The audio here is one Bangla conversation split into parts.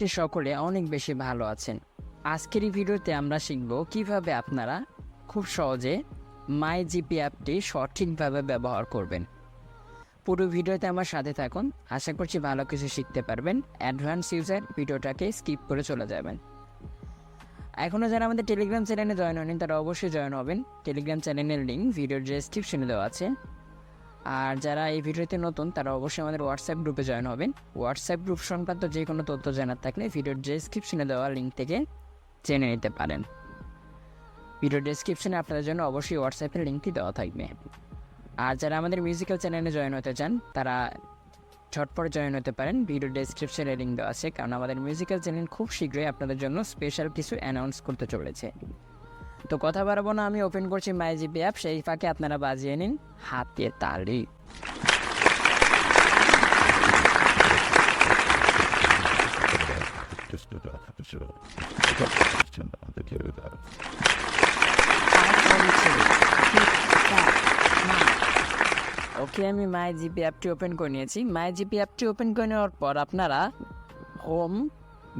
সকলে অনেক বেশি ভালো আছেন। আজকের এই ভিডিওতে আমরা শিখব কীভাবে আপনারা খুব সহজে মাই জিপি অ্যাপটি সঠিকভাবে ব্যবহার করবেন। পুরো ভিডিওতে আমার সাথে থাকুন, আশা করছি ভালো কিছু শিখতে পারবেন। অ্যাডভান্স ইউজার ভিডিওটাকে স্কিপ করে চলে যাবেন। এখনও যারা আমাদের টেলিগ্রাম চ্যানেলে জয়েন হয়নি, তারা অবশ্যই জয়েন হবেন। টেলিগ্রাম চ্যানেলের লিঙ্ক ভিডিওর ডেসক্রিপশনে দেওয়া আছে। আর যারা এই ভিডিওতে নতুন, তারা অবশ্যই আমাদের হোয়াটসঅ্যাপ গ্রুপে জয়েন হবেন। হোয়াটসঅ্যাপ গ্রুপ সংক্রান্ত যে কোনো তথ্য জানার থাকলে ভিডিওর ডেসক্রিপশনে দেওয়া লিঙ্ক থেকে জেনে নিতে পারেন। ভিডিও ডেসক্রিপশনে আপনাদের জন্য অবশ্যই হোয়াটসঅ্যাপের লিঙ্কটি দেওয়া থাকবে। আর যারা আমাদের মিউজিক্যাল চ্যানেলে জয়েন হতে চান, তারা ঝটপট জয়েন হতে পারেন। ভিডিও ডেসক্রিপশনে লিঙ্ক দেওয়া আছে, কারণ আমাদের মিউজিক্যাল চ্যানেল খুব শীঘ্রই আপনাদের জন্য স্পেশাল কিছু অ্যানাউন্স করতে চলেছে। তো কথা বাড়াবো না, আমি ওপেন করছি মাই জিপি অ্যাপ সেই ফাঁকে আপনারা বাজিয়ে নিন হাতে তালি. ওকে, আমি মাই জিপি অ্যাপটি ওপেন করে নিয়েছি মাই জিপি অ্যাপটি ওপেন করে নেওয়ার পর আপনারা হোম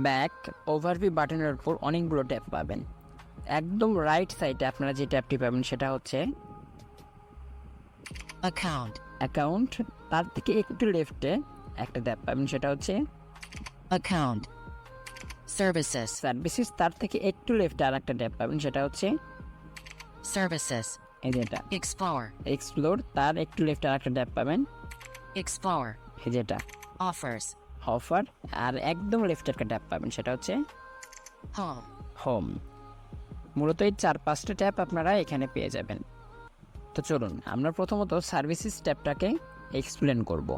ব্যাক ওভারভিউ বাটনের উপর অনেকগুলো ট্যাপ পাবেন একদম রাইট সাইডে আপনারা যে ট্যাপটি পাবেন সেটা হচ্ছে account, অ্যাকাউন্ট তার থেকে একটু লেফটে একটা ট্যাপ পাবেন সেটা হচ্ছে account, services, সার্ভিসেস তার থেকে একটু লেফটে আর একটা ট্যাপ পাবেন সেটা হচ্ছে services, এই যেটা explore, এক্সপ্লোর তার একটু লেফটে আর একটা ট্যাপ পাবেন। Explore, এই যেটা offers, অফার আর একদম লেফটে একটা ট্যাপ পাবেন সেটা হচ্ছে home, হোম মূলত এই চার পাঁচটা ট্যাপ আপনারা এখানে পেয়ে যাবেন। তো চলুন আমরা প্রথমত সার্ভিসেস ট্যাপটাকে এক্সপ্লেন করব।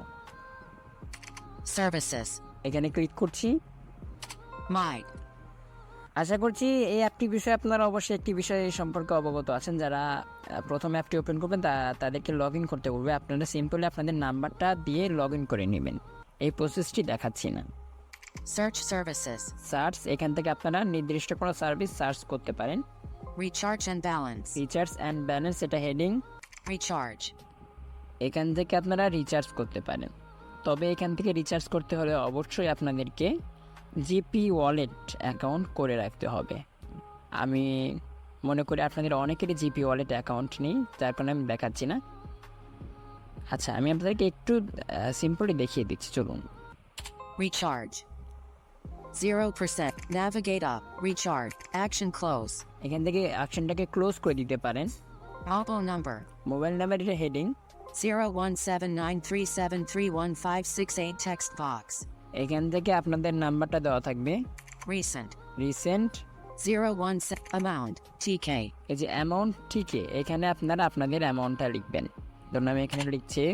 services, এখানে ক্লিক করছি। my, আশা করছি এই অ্যাপটি বিষয়ে আপনারা অবশ্যই একটি বিষয় সম্পর্কে অবগত আছেন। যারা প্রথম অ্যাপটি ওপেন করবেন তা তাদেরকে লগ ইন করতে বলবে। আপনারা সিম্পলি আপনাদের নাম্বারটা দিয়ে লগ ইন করে নেবেন। এই প্রসেসটি দেখাচ্ছি না। Search services, সার্চ এখান থেকে আপনারা নির্দিষ্ট কোনো সার্ভিস সার্চ করতে পারেন। Recharge and balance, features and balance এটা হেডিং recharge, এখান থেকে আপনারা রিচার্জ করতে পারেন। তবে এখান থেকে রিচার্জ করতে হলে অবশ্যই আপনাদেরকে জিপি ওয়ালেট অ্যাকাউন্ট করে রাখতে হবে। আমি মনে করি আপনাদের অনেকেরই জিপি ওয়ালেট অ্যাকাউন্ট নেই যার কারণে আমি দেখাচ্ছি না। আচ্ছা আমি আপনাদেরকে একটু সিম্পলি দেখিয়ে দিচ্ছি চলুন। Recharge. 0%, navigate up, recharge, action close, এখান থেকে অপশনটাকে ক্লোজ করে দিতে পারেন। Mobile number, মোবাইল নাম্বার এটা হেডিং 017937315568 text box, এখান থেকে আপনাদের নাম্বারটা দেওয়া থাকবে। Recent, রিসেন্ট 017, amount, TK, এই যে অ্যামাউন্ট ঠিকই এখানে আপনারা আপনাদের অ্যামাউন্টটা লিখবেন। ধরুন আমি এখানে লিখছি।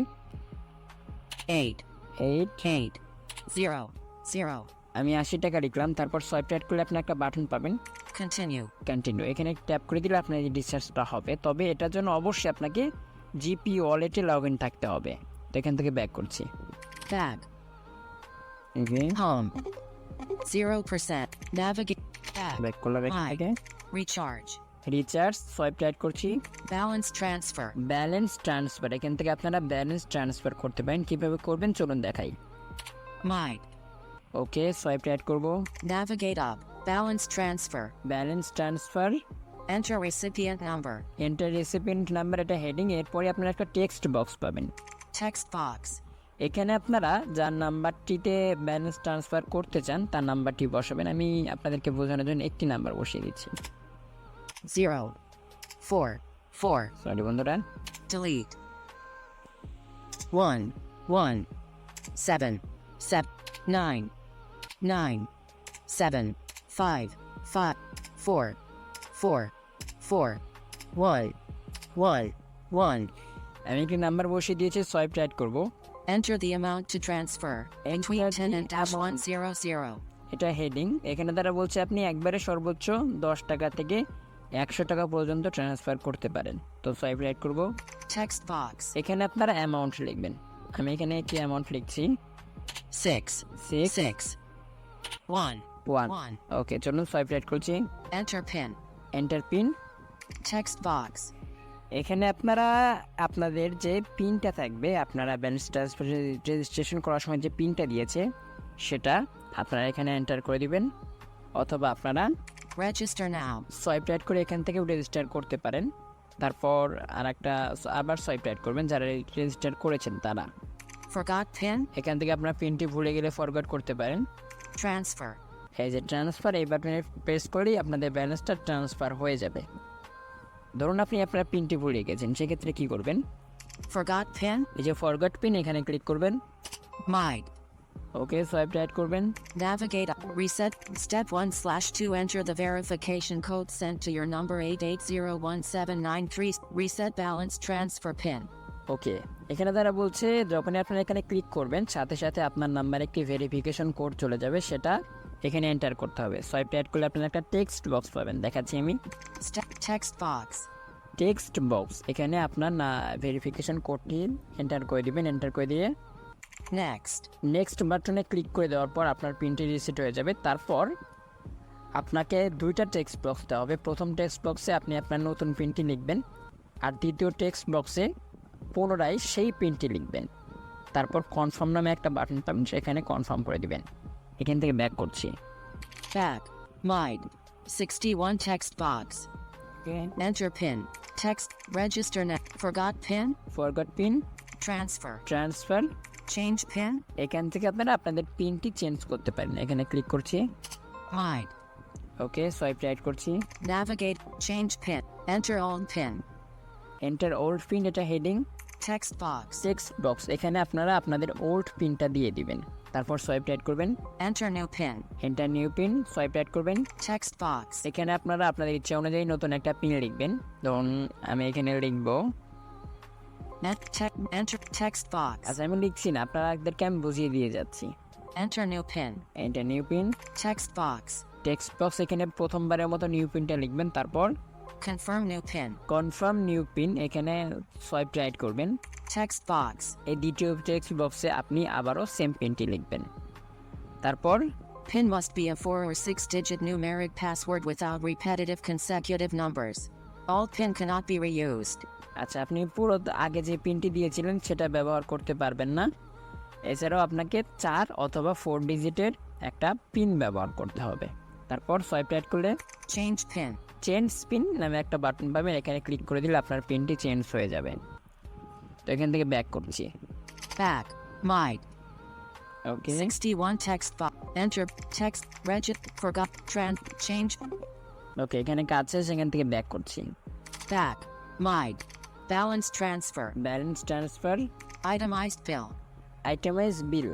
8, এইট 8, 0, 0, আমি আশি টাকা লিখলাম তারপর সোয়াইপ টাইট করলে আপনি একটা বাটন পাবেন। কন্টিনিউ কন্টিনিউ এখানে ট্যাপ করে দিলে আপনার এই ডিসচার্জটা হবে। তবে এটার জন্য অবশ্যই আপনাকে জিপি ওয়ালেটে লগ ইন থাকতে হবে। তো এখান থেকে ব্যাক করছি। Bag, home, 0%, navigate, bag, back করলাম এখান. থেকে। রিচার্জ সোয়াইপ টাইট করছি। ব্যালেন্স ট্রান্সফার ব্যালেন্স ট্রান্সফার এখান থেকে আপনারা ব্যালেন্স ট্রান্সফার করতে পারেন। কীভাবে করবেন? চলুন দেখাই। My, ওকে সোয়াইপ টাইট করব। Navigate up, balance transfer, balance transfer enter recipient number, enter recipient number এটা হেডিং এরপরে আপনারা একটা টেক্সট বক্স পাবেন। Text box, এখানে আপনারা যার নাম্বারটিতে ব্যালেন্স ট্রান্সফার করতে চান তার নাম্বারটি বসাবেন। আমি আপনাদেরকে বোঝানোর জন্য একটি নাম্বার বসিয়ে দিচ্ছি। 0, 4, 4, সরি বন্ধুরা। Delete, 1, 1, 7, 7, 9, 9, 7, 5, 5, 4, 4, 4, 1, 1, 1. আমি একটি নাম্বার বসিয়ে দিয়েছি? সোয়াইপ টাইট করব। Enter the amount to transfer. Between 10 and dash 100. এটা হেডিং এখানে তারা বলছে আপনি একবারে সর্বোচ্চ দশ টাকা থেকে একশো টাকা পর্যন্ত ট্রান্সফার করতে পারেন। তো সোয়াইপ রাইট করব। Text box. এখানে আপনারা অ্যামাউন্ট লিখবেন। আমি এখানে একটি অ্যামাউন্ট লিখছি। 6, সিক্স 6, 1, ওয়ান 1. ওকে চলুন সোয়াইপ রাইট করছি Enter PIN. Enter PIN Text box. এখানে আপনারা আপনাদের যে পিনটা থাকবে আপনারা ব্যালেন্স ট্রান্সফার রেজিস্ট্রেশন করার সময় যে পিনটা দিয়েছে সেটা আপনারা এখানে এন্টার করে দিবেন অথবা আপনারা Register now. সোয়াইপ রাইট করে এখান থেকেও রেজিস্টার করতে পারেন তারপর আর একটা আবার সোয়াইপ রাইট করবেন যারা রেজিস্টার করেছেন তারা Forgot PIN? এখান থেকে আপনার পিনটি ভুলে গেলে ফরওয়ার্ড করতে পারেন Transfer. এই যে ট্রান্সফার এই বাটনে প্রেস করলেই আপনাদের ব্যালেন্সটা ট্রান্সফার হয়ে যাবে ধরুন আপনি আপনার পিনটি ভুলে গেছেন সেক্ষেত্রে কি করবেন Forgot PIN? এই যে ফরগট পিন এখানে ক্লিক করবেন Mide. ওকে সোয়াইপ রাইট করবেন Navigate up. Reset. Step 1 slash 2. Enter the verification code sent to your number 88017993. Reset balance transfer PIN. okay এখানে তারা বলছে যখনই আপনারা এখানে ক্লিক করবেন সাথে সাথে আপনার নাম্বারে একটি ভেরিফিকেশন কোড চলে যাবে সেটা এখানে এন্টার করতে হবে। সোয়াইপ রাইট করলে আপনারা একটা টেক্সট বক্স পাবেন দেখাচ্ছি আমি। Text box. টেক্সট বক্স এখানে আপনার না ভেরিফিকেশন কোডটি এন্টার করে দিবেন এন্টার করে দিয়ে। নেক্সট নেক্সট বাটনে ক্লিক করে দেওয়ার পর আপনার প্রিন্টটি রিসেট হয়ে যাবে তারপর আপনাকে দুইটা টেক্সট বক্স দেওয়া হবে। প্রথম টেক্সট বক্সে আপনি আপনার নতুন প্রিন্টটি লিখবেন আর দ্বিতীয় টেক্সট বক্সে পুনরায় সেই প্রিন্টটি লিখবেন তারপর কনফার্ম নামে একটা বাটন পাবেন সেখানে কনফার্ম করে দিবেন এখান থেকে ব্যাক করছি Back. Mide. 61 text box. Enter PIN. Text. Register now. Forgot PIN? Forgot PIN Transfer. Transfer Change PIN? এখান থেকে আপনারা আপনাদের পিনটি চেঞ্জ করতে পারেন এখানে ক্লিক করছি Mide. ওকে সোয়াইপ রাইট করছি Navigate. Change PIN. Enter old PIN. Enter old PIN এটা heading Text box. Text box এখানে আপনারা আপনাদের ওল্ড পিনটা দিয়ে দিবেন তারপর সোয়াইপ রাইট করবেন enter new PIN. Enter new PIN swipe right করবেন Text box. এখানে আপনারা আপনাদের ইচ্ছা অনুযায়ী নতুন একটা পিন লিখবেন ধরুন আমি এখানে লিখব enter text box. আচ্ছা আমি লিখছি না আপনাদেরকে আমি বুঝিয়ে দিয়ে যাচ্ছি Enter new PIN. Enter new PIN Text box. Text box এখানে প্রথমবারের মতো নিউ পিনটা লিখবেন তারপর Confirm new PIN. Confirm new PIN এখানে সোয়াইপ রাইট করবেন Text box. এই দ্বিতীয় টেক্সট বক্সে আপনি আবারও সেম পিনটি লিখবেন তারপর PIN must be a 4 or 6 digit numeric password without repetitive consecutive numbers. All PIN cannot be reused. আচ্ছা আপনি পুরো আগে যে পিনটি দিয়েছিলেন সেটা ব্যবহার করতে পারবেন না এছাড়াও আপনাকে চার অথবা ফোর ডিজিটের একটা পিন ব্যবহার করতে হবে তারপর সোয়াইপ রাইট করলে Change PIN. চেঞ্জ পিন নামে একটা বাটন পাবেন এখানে ক্লিক করে দিলে আপনার পিনটি চেঞ্জ হয়ে যাবে তো এখান থেকে ব্যাক করছি Back. Mide. ওকে 61 text box. Enter text. Regit. Forgot. Trans. Change. ওকে এখানে কাজ আছে সেখান থেকে ব্যাক করছি Back. Mide. Balance transfer. Balance transfer Itemized bill. Itemize bill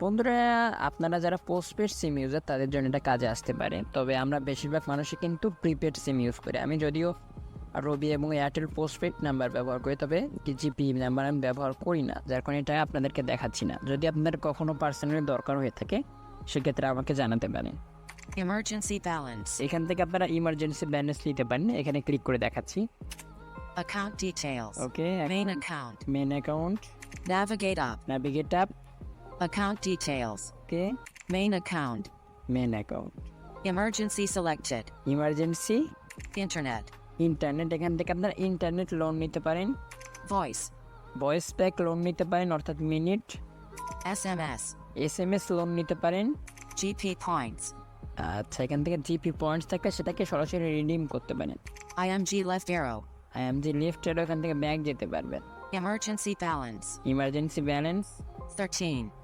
বন্ধুরা আপনারা যারা পোস্টপেড সিম ইউজার তাদের জন্য এটা কাজে আসতে পারে। তবে আমরা বেশিরভাগ মানুষই কিন্তু প্রিপেড সিম ইউজ করি। আমি যদিও রবি এবং এয়ারটেল পোস্টপেড নাম্বার ব্যবহার করি তবে জিপি নাম্বার আমি ব্যবহার করি না যার কারণে এটা আপনাদেরকে দেখাচ্ছি না। যদি আপনাদের কখনো পার্সোনালি দরকার হয়ে থাকে সেক্ষেত্রে আমাকে জানাতে পারেন। Emergency ব্যালেন্স এখান থেকে আপনারা ইমার্জেন্সি ব্যালেন্স নিতে পারেন। এখানে ক্লিক করে দেখাচ্ছি। Account details. Okay Main account. Main account Navigate up. Navigate up Account details. Okay Main account. Main account Emergency selected. Emergency Internet. Internet এখান থেকে আপনার ইন্টারনেট লোন নিতে পারেন Voice. ভয়েস প্যাক লোন নিতে পারেন অর্থাৎ minute SMS. S M S loan নিতে পারেন GP points. আচ্ছা এখান থেকে জিপি পয়েন্টস থাকলে সেটাকে সরাসরি রিডিম করতে পারেন IMG left arrow. I M G left এখান থেকে ব্যাক যেতে পারবেন Emergency balance. Emergency balance 13.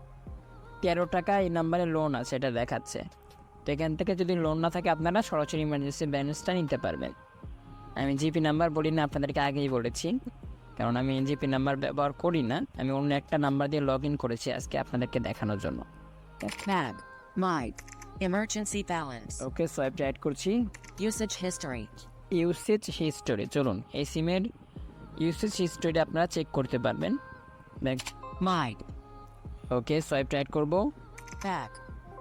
তেরো টাকা এই নাম্বারে লোন আছে এটা দেখাচ্ছে তো এখান থেকে যদি লোন না থাকে আপনারা সরাসরি ইমার্জেন্সি ব্যালেন্সটা নিতে পারবেন আমি জিপি নাম্বার বলি না আপনাদেরকে আগেই বলেছি কারণ আমি জিপি নাম্বার ব্যবহার করি না আমি অন্য একটা নাম্বার দিয়ে লগ ইন করেছি আজকে আপনাদেরকে দেখানোর জন্য. Emergency balance. Okay swipe right করছি Usage history. ইউসেজ হিস্টোরি চলুন এই সিমের ইউসেজ হিস্টোরি আপনারা চেক করতে পারবেন Mide. ওকে সোয়াইপ রাইট করব Back.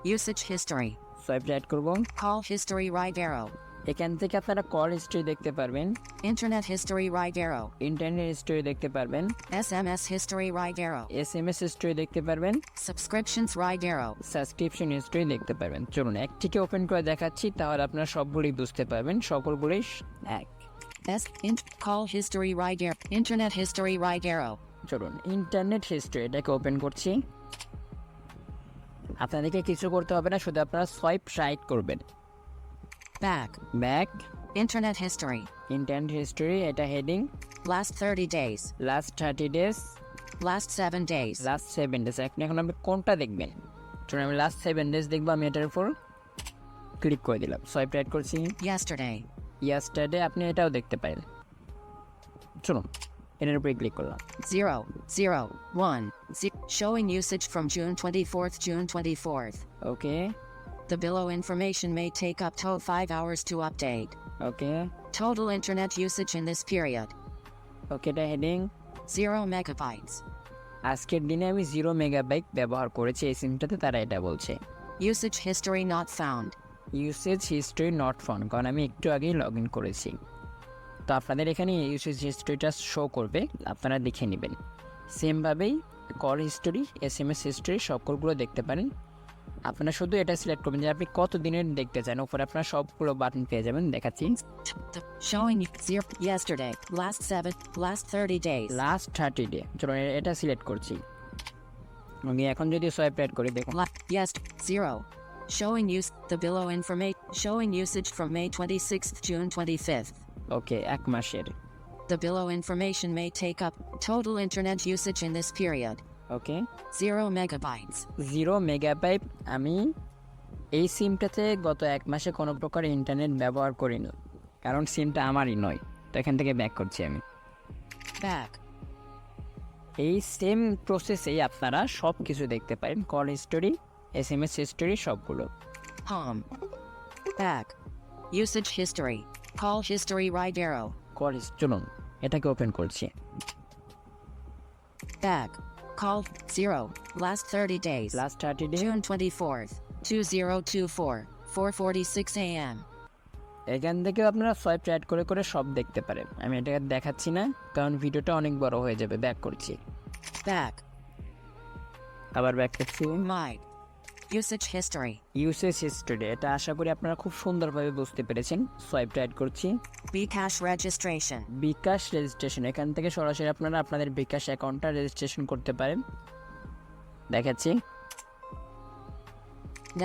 Usage history. Swipe right করব Call history right arrow. এখান থেকে আপনারা কল হিস্ট্রি দেখতে পারবেন Internet history right arrow. Internet history দেখতে পারবেন SMS history right arrow. S M S history দেখতে পারবেন Subscriptions right arrow. Subscription history দেখতে পারবেন চলুন একটিকে ওপেন করে দেখাচ্ছি তাহলে আপনারা সবগুলি বুঝতে পারবেন সকলগুলি এক S. Int. Call history right arrow. Internet history right arrow. চলুন ইন্টারনেট হিস্ট্রি এটাকে ওপেন করছি। আপনাদেরকে কিছু করতে হবে না শুধু আপনারা সোয়াইপ রাইট করবেন। Back. Back internet history. Internet history এটা heading last 30 days last thirty days last 7 days last seven days এখন এখন আপনি কোনটা দেখবেন? চলুন আমি লাস্ট সেভেন ডেজ দেখব আমি এটার উপর ক্লিক করে দিলাম। সোয়াইপ রাইট করছি। Yesterday. ইয়াস্টারডে আপনি এটাও দেখতে পারেন। চলুন এটার উপরে ক্লিক করলাম 0, 0, 1, ze- showing usage from June 24th, June 24th. Okay The below information may take up to 5 hours to update. Okay Total internet usage in this period ওকে এটা হেডিং 0 megabytes. আজকের দিনে আমি জিরো মেগাবাইট ব্যবহার করেছি এই সিমটাতে তারা এটা বলছে Usage history not found. Usage history not found কারণ আমি একটু আগেই লগ ইন করেছি তো আপনাদের এখানে ইউসেজ হিস্ট্রিটা শো করবে আপনারা দেখে নেবেন সেমভাবেই call history S M S history সকলগুলো দেখতে পারেন আপনারা শুধু এটা সিলেক্ট করবেন যে আপনি কত দিনের দেখতে চান ওপরে আপনারা সবগুলো বাটন পেয়ে যাবেন দেখাচ্ছি The- showing you 0 yesterday. Last 7, last 30 days. Last thirty day চলো এটা সিলেক্ট করছি আমি এখন যদি সোয়াইপ রাইট করি দেখুন La- yes, 0. Showing use the below information showing usage from May 26th, June 25th. ওকে এক মাসের The below information may take up total internet usage in this period okay 0 megabytes. Zero megabyte আমি এই সিমটাতে গত এক মাসে কোনো প্রকার ইন্টারনেট ব্যবহার করিনি কারণ সিমটা আমারই নয় তো এখান থেকে ব্যাক করছি আমি Back. এই সেম প্রসেসেই আপনারা সব কিছু দেখতে পারেন call history S M S history সবগুলো Home. Back. Usage history. Call history right arrow. Call চলুন এটাকে ওপেন করছি Back. Call 0. Last 30 days. Last thirty day June 24th, 2024, 4:46 a.m. এখান থেকেও আপনারা সোয়াইপ রাইট করে করে সব দেখতে পারেন আমি এটা দেখাচ্ছি না কারণ ভিডিওটা অনেক বড় হয়ে যাবে ব্যাক করছি Back. আবার ব্যাক করছি My. Usage history. Usage history এটা আশা করি আপনারা খুব সুন্দরভাবে বুঝতে পেরেছেন সোয়াইপ রাইট করছি Bcash registration. বিকাশ রেজিস্ট্রেশন এখান থেকে সরাসরি আপনারা আপনাদের বিকাশ অ্যাকাউন্টটা রেজিস্ট্রেশন করতে পারেন দেখাচ্ছি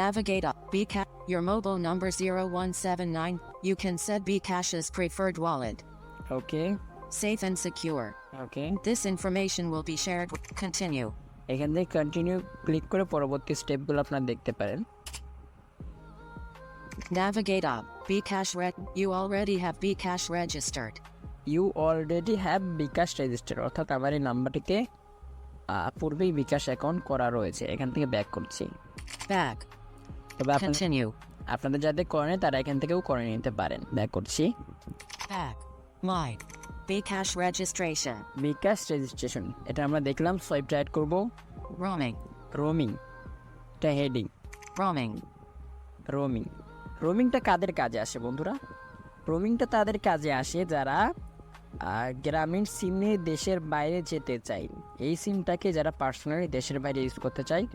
Navigate up. Bcash. Your mobile number 0179. You can set Bcash as preferred wallet. Okay Safe and secure. Okay. This information will be shared. with- Continue. এখান থেকে কন্টিনিউ ক্লিক করে পরবর্তী স্টেপগুলো আপনারা দেখতে পারেন Navigate up. Bcash red. You already have Bcash registered. You already have bKash register অর্থাৎ আমার এই নাম্বারটিতে পূর্বেই বিকাশ অ্যাকাউন্ট করা রয়েছে এখান থেকে ব্যাক করছি Back. তবে Continue. আপনাদের যাদের করেন তারা এখান থেকেও করে নিতে পারেন ব্যাক করছি Back. My. Bcash registration. BKash registration এটা আমরা দেখলাম সোয়াইপ রাইট করব। Roaming. রোমিং এটা হেডিং Roaming. রোমিং রোমিংটা কাদের কাজে আসে বন্ধুরা? রোমিংটা তাদের কাজে আসে যারা গ্রামীণ সিম নিয়ে দেশের বাইরে যেতে চায়। এই সিমটাকে যারা পার্সোনালি দেশের বাইরে ইউজ করতে চায়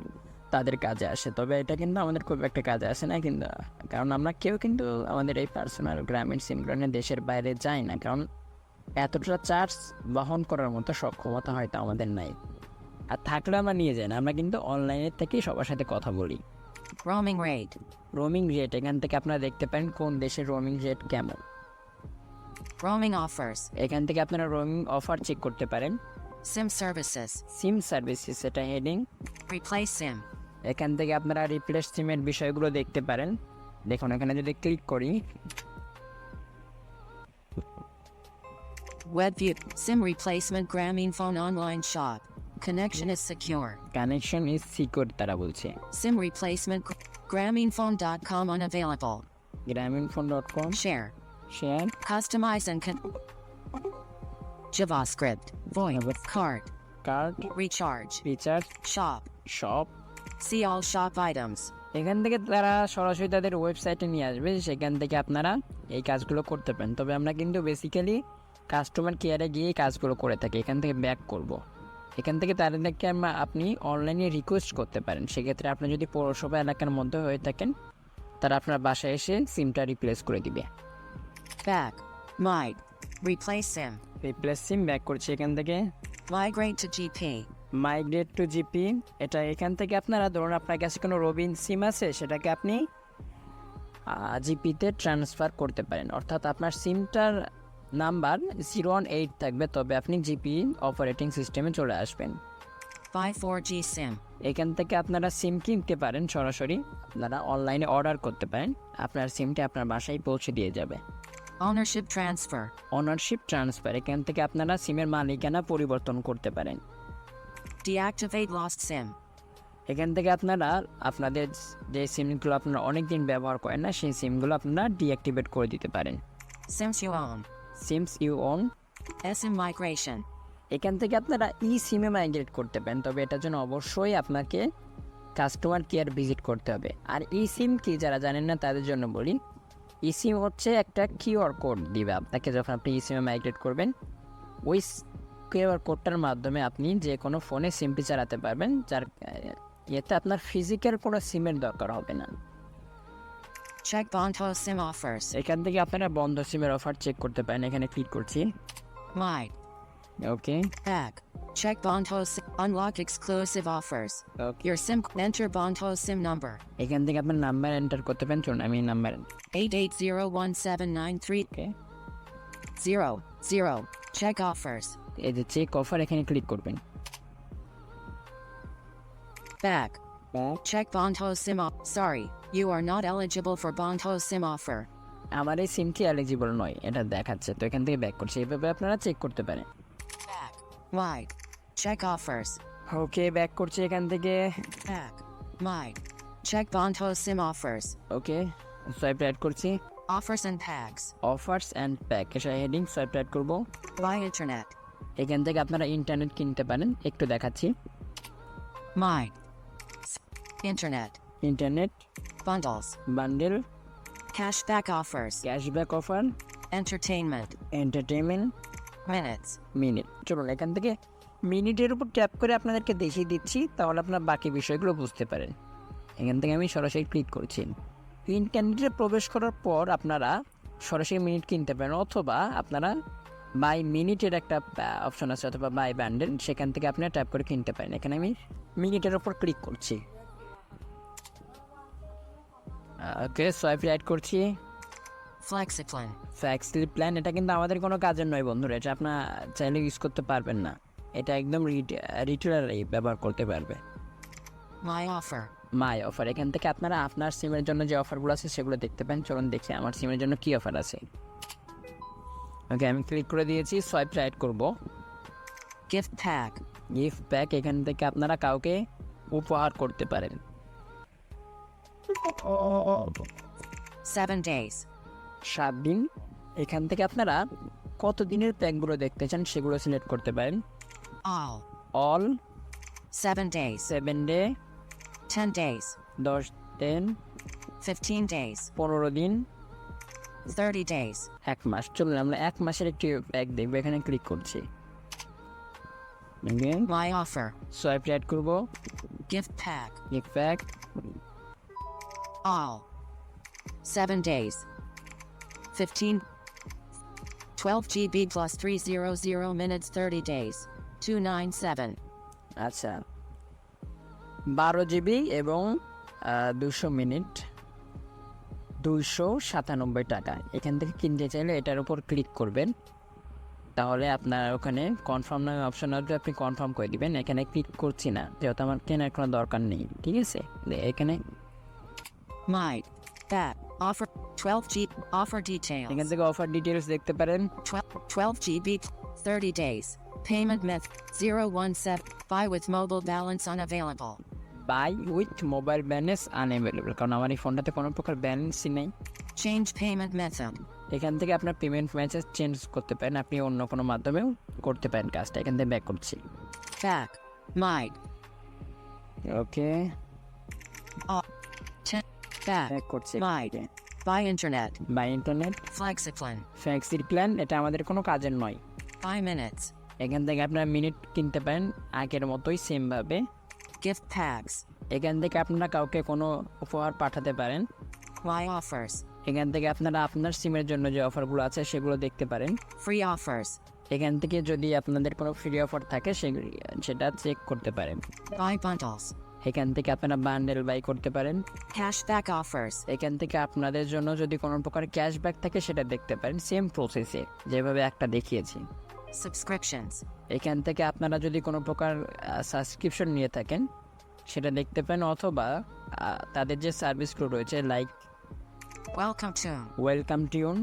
তাদের কাজে আসে। তবে এটা কিন্তু আমাদের খুব একটা কাজে আসে না কিন্তু কারণ আমরা কেউ কিন্তু আমাদের এই পার্সোনাল গ্রামীণ সিমগুলো দেশের বাইরে যাই না। কারণ এতটা চার্জ বহন করার মতো সক্ষমতা হয়তো আমাদের নাই। আর থাকলে আমরা নিয়ে যাই না আমরা কিন্তু অনলাইনের থেকেই সবার সাথে কথা বলি। Roaming রেট রোমিং রেট এখান থেকে আপনারা দেখতে পারেন কোন দেশের রোমিং রেট কেমন। Roaming offers. এখান থেকে আপনারা রোমিং অফার চেক করতে পারেন। SIM সার্ভিসেস সিম সার্ভিসেস এটা হেডিং Replace SIM. এখান থেকে আপনারা রিপ্লেস সিমের বিষয়গুলো দেখতে পারেন। দেখুন এখানে যদি ক্লিক করি Web view. SIM replacement Grameen phone online shop. Connection is secure. Connection is secure তারা বলছে SIM replacement GrameenPhone.com unavailable. Grameenphone dot com Share. Share Customize and con- JavaScript. VoIP. Card. Card Recharge. Recharge Shop. Shop See all shop items. এখান থেকে তারা সরাসরি তাদের ওয়েবসাইটে নিয়ে আসবে সেখান থেকে আপনারা এই কাজগুলো করতে পারেন তবে আমরা কিন্তু বেসিক্যালি কাস্টমার কেয়ারে গিয়ে কাজগুলো করে থাকি এখান থেকে ব্যাক করব। এখান থেকে তাদেরকে আপনি অনলাইনে রিকোয়েস্ট করতে পারেন সেক্ষেত্রে আপনি যদি পৌরসভা এলাকার মধ্যে হয়ে থাকেন তারা আপনার বাসায় এসে সিমটা রিপ্লেস করে দিবে Back. Might. Replace SIM. Replace SIM back করছি এখান থেকে Migrate to GP. Migrate to GP এটা এখান থেকে আপনারা ধরুন আপনার কাছে কোনো রবিন সিম আছে সেটাকে আপনি জিপিতে ট্রান্সফার করতে পারেন অর্থাৎ আপনার সিমটার নাম্বার জিরো ওয়ান এইট থাকবে তবে আপনি জিপি অপারেটিং সিস্টেমে চলে আসবেন 4G SIM. এখান থেকে আপনারা সিম কিনতে পারেন সরাসরি আপনারা অনলাইনে অর্ডার করতে পারেন আপনার সিমটি আপনার বাসায় পৌঁছে দিয়ে যাবে অনারশিপ ট্রান্সফার অনারশিপ ট্রান্সফার এখান থেকে আপনারা সিমের মালিকানা পরিবর্তন করতে পারেন Deactivate lost SIM. এখান থেকে আপনারা আপনাদের যে সিমগুলো আপনারা অনেক দিন ব্যবহার করেন না সেই সিমগুলো আপনারা ডিঅ্যাক্টিভেট করে দিতে পারেন own. SIMs you own SIM migration. এখান থেকে আপনারা ই সিমে মাইগ্রেট করতে পারেন তবে এটার জন্য অবশ্যই আপনাকে কাস্টমার কেয়ার ভিজিট করতে হবে। আর ই সিম কি যারা জানেন না তাদের জন্য বলি ই সিম হচ্ছে একটা কিউআর কোড দিবে আপনাকে যখন আপনি ই সিমে মাইগ্রেট করবেন। ওই কিউআর কোডটার মাধ্যমে আপনি যে কোনো ফোনে সিমটি চালাতে পারবেন যার এতে আপনার ফিজিক্যাল কোনো সিমের দরকার হবে না। Check Bonto SIM offers. এখান থেকে আপনারা বন্ধ সিমের অফার চেক করতে পারেন এখানে ক্লিক করছি My. Okay Back. Check Bonto SIM. Unlock exclusive offers. Okay Your SIM. Enter Bonto SIM number. এখান থেকে আপনার নাম্বার এন্টার করতে পারেন চলুন আমি number 88017930. Okay Zero. Check offers. এই যে চেক অফার এখানে ক্লিক করবেন Back. Check Bonto SIM off. Sorry, you are not eligible for Bonto SIM offer. আমার এই সিমটি এলিজিবল নয় এটা দেখাচ্ছে তো এখান থেকে ব্যাক করছি এইভাবে আপনারা চেক করতে পারেন. Wide. Check offers. Okay back করছি এখান থেকে Back. Wide. Check Bonto SIM offers. Okay swipe right করছি Offers and packs. Offers and pack এসে হেডিং সোয়াইপ রাইট করব Buy internet. এখান থেকে আপনারা ইন্টারনেট কিনতে পারেন একটু দেখাচ্ছি My. Internet. Internet Bundles. Bundle Cashback offers. Cashback offer Entertainment. Entertainment Minutes. Minute চলুন এখান থেকে মিনিটের উপর ট্যাপ করে আপনাদেরকে দেখিয়ে দিচ্ছি তাহলে আপনার বাকি বিষয়গুলো বুঝতে পারেন এখান থেকে আমি সরাসরি ক্লিক করছি ইন্টারনেটে প্রবেশ করার পর আপনারা সরাসরি মিনিট কিনতে পারেন অথবা আপনারা বাই মিনিটের একটা অপশন আছে অথবা বাই ব্যান্ডেল সেখান থেকে আপনারা ট্যাপ করে কিনতে পারেন এখানে আমি মিনিটের ওপর ক্লিক করছি ওকে সোয়াইপ রাইট করছি। Flexiplan. ফ্যাক্সলি প্ল্যান এটা কিন্তু আমাদের কোনো কাজের নয় বন্ধুরা এটা আপনার চাইলে ইউজ করতে পারবেন না। এটা একদম রিটেলারই ব্যবহার করতে পারবে। My অফার মাই অফার এখান থেকে আপনারা আপনার সিমের জন্য যে অফারগুলো আছে সেগুলো দেখতে পান চলুন দেখি আমার সিমের জন্য কী অফার আছে। ওকে আমি ক্লিক করে দিয়েছি সোয়াইপ রাইট করব। Gift pack. গিফট প্যাক এখান থেকে আপনারা কাউকে উপহার করতে পারেন। Seven days. সাত দিন এখান থেকে আপনারা কত দিনের প্যাকগুলো দেখতে চান সেগুলো সিলেক্ট করতে পারেন All. All Seven days. Seven day Ten days. দশ দিন Fifteen days. পনেরো দিন Thirty days. এক মাস চলুন আমরা এক মাসের একটি প্যাক দেখব এখানে ক্লিক করছি My offer. সোয়াইপ রাইট করব Gift pack. Gift pack All. Seven days. Fifteen. 12 GB plus 300 minutes 30 days. 297. আচ্ছা বারো জিবি এবং দুশো মিনিট দুইশো সাতানব্বই টাকা এখান থেকে কিনতে চাইলে এটার উপর ক্লিক করবেন তাহলে আপনার ওখানে কনফার্ম নামে অপশন আসবে, আপনি কনফার্ম করে দিবেন এখানে ক্লিক করছি না, যেহেতু আমার কেনার কোনো দরকার নেই ঠিক আছে এখানে Might. That. Offer. 12 G. Offer details. এখান থেকে অফার ডিটেলস দেখতে পারেন 12, 12 GB. 30 days. Payment method. 017. Buy with mobile balance unavailable. Buy with mobile balance unavailable কারণ আমার এই ফোনটাতে কোনো প্রকার ব্যালেন্সই নেই Change payment method. এখান থেকে আপনার পেমেন্ট মেসেজ চেঞ্জ করতে পারেন আপনি অন্য কোনো মাধ্যমেও করতে পারেন কাজটা এখান থেকে ব্যাক করছি Back. Might. Okay Ten. Back. Back করছি Might. Buy internet. Buy internet Flexiplan. ফ্যাক্সির প্ল্যান এটা আমাদের কোনো কাজের নয় Buy minutes. এখান থেকে আপনারা মিনিট কিনতে পারেন আগের মতোই সেমভাবে Gift packs. এখান থেকে আপনারা কাউকে কোনো উপহার পাঠাতে পারেন Y offers. এখান থেকে আপনারা আপনার সিমের জন্য যে অফারগুলো আছে সেগুলো দেখতে পারেন Free offers. এখান থেকে যদি আপনাদের কোনো ফ্রি অফার থাকে সেগুলি সেটা চেক করতে পারেন Buy bundles. এখান থেকে আপনারা বান্ডেল বাই করতে পারেন Cashback অফার্স এখান থেকে আপনাদের জন্য যদি কোনো প্রকার ক্যাশব্যাক থাকে সেটা দেখতে পারেন সেম প্রসেসে যেভাবে একটা দেখিয়েছি Subscriptions. এখান থেকে আপনারা যদি কোনো প্রকার সাবস্ক্রিপশন নিয়ে থাকেন সেটা দেখতে পারেন অথবা তাদের যে সার্ভিসগুলো রয়েছে like welcome to welcome tune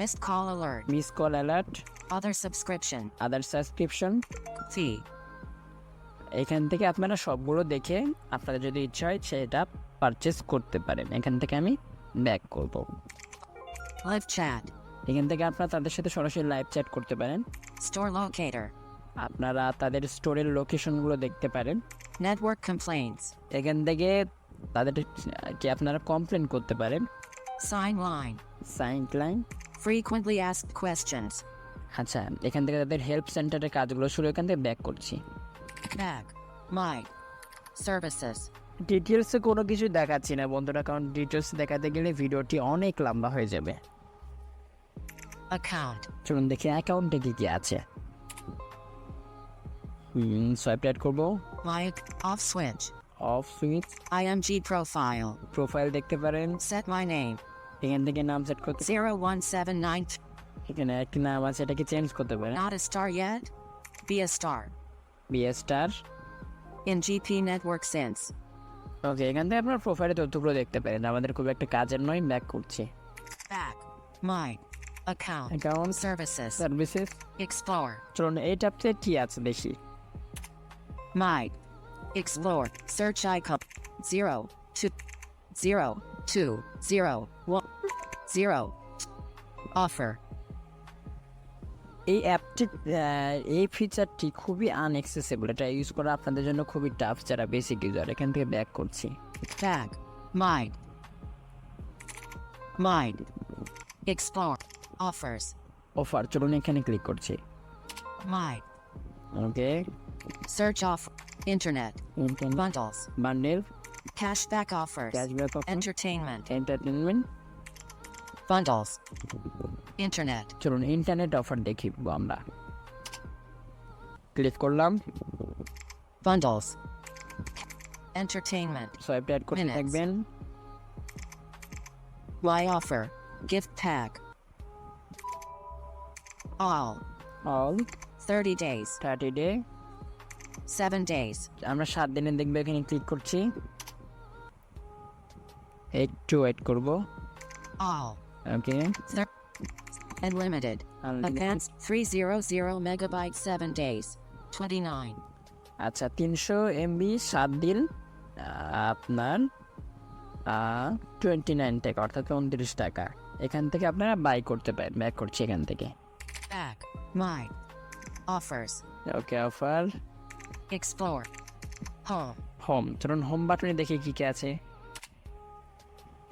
miss call Alert. Miss call alert Other subscription other subscription Fee. এখান থেকে আপনারা সবগুলো দেখে আপনাদের যদি ইচ্ছা হয় সেটা পারচেস করতে পারেন এখান থেকে আমি ব্যাক করব লাইভ চ্যাট এখান থেকে আপনারা তাদের সাথে সরাসরি লাইভ চ্যাট করতে পারেন স্টোর locator. আপনারা তাদের স্টোরের লোকেশনগুলো দেখতে পারেন নেটওয়ার্ক complaints. এখান থেকে তাদের কি আপনারা কমপ্লেন করতে পারেন Sign line. Sign line frequently asked questions. আচ্ছা এখান থেকে তাদের হেল্প সেন্টারের কাজগুলো শুরু এখান থেকে ব্যাক করছি Back. My. Services. ডিটেলসে কোনো কিছু দেখাচ্ছি না বন্ধুরা কারণ ডিটেলস দেখাতে গেলে ভিডিওটি অনেক লম্বা হয়ে যাবে Account. চলুন দেখি অ্যাকাউন্টে কী কী আছে সোয়াইপ রাইট করব My ac- off switch. Off switch IMG profile. Profile দেখতে পারেন Set my name. এখান থেকে নাম সেট করতে 0179. এখানে একটি নাম আছে এটাকে চেঞ্জ করতে পারেন Not a star yet? Be a star. BS star In GP network sense. Okay এখান থেকে আপনার প্রোফাইলের তথ্যগুলো দেখতে পারেন আমাদের খুব একটা কাজের নয় ব্যাক করছি Back. My. Account. Account Services. Services Explore. চলুন এই ট্যাপতে কি আছে বেশি My. Explore. Search icon. Zero. Two. Zero. Two. Zero. One. Zero. Offer. এই অ্যাপটি এই ফিচারটি খুবই আনএক্সেসেবল এটা ইউজ করা আপনাদের জন্য খুবই টাফ যারা বেসিক ইউজার এখান থেকে ব্যাক করছি Tag. Mind. Mind. Explore. Offers. Offer চলুন এখানে ক্লিক করছি Mind. Okay off. Internet. Bundles. Bundle Cashback offers. Cashback Entertainment. Entertainment Bundles. Internet. চলুন ইন্টারনেট অফার দেখিব আমরা ক্লিক করলাম Bundles. Entertainment. সোয়াইপ অ্যাড করতে Minutes. থাকবেন Y offer. Gift tag. All. All 30 days. Thirty day 7 days. আমরা সাত দিনে দেখব এখানে ক্লিক করছি একটু ওয়েট করব All. ওকে Thir- Unlimited. Advanced 300 megabyte 7 days. 29. আচ্ছা তিনশো এমবি সাত দিন আহ, আপনার টোয়েন্টি নাইন টাকা অর্থাৎ উনত্রিশ টাকা এখান থেকে আপনারা বাই করতে পারেন ব্যাক করছি এখান থেকে Back. My. Offers. Okay offer Explore. Home. Home চলুন হোম বাটনে দেখি কী কী আছে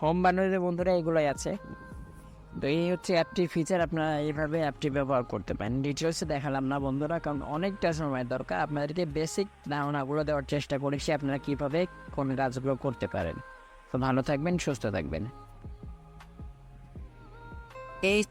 হোম বাটনে বন্ধুরা এগুলোই আছে তো এই হচ্ছে অ্যাপটির ফিচার আপনারা এইভাবে অ্যাপটি ব্যবহার করতে পারেন। ডিটেলসে দেখালাম না বন্ধুরা, কারণ অনেকটা সময় দরকার। আপনাদেরকে বেসিক ধারণাগুলো দেওয়ার চেষ্টা করেছি, আপনারা কীভাবে কোন কাজগুলো করতে পারেন। তো ভালো থাকবেন, সুস্থ থাকবেন। এই.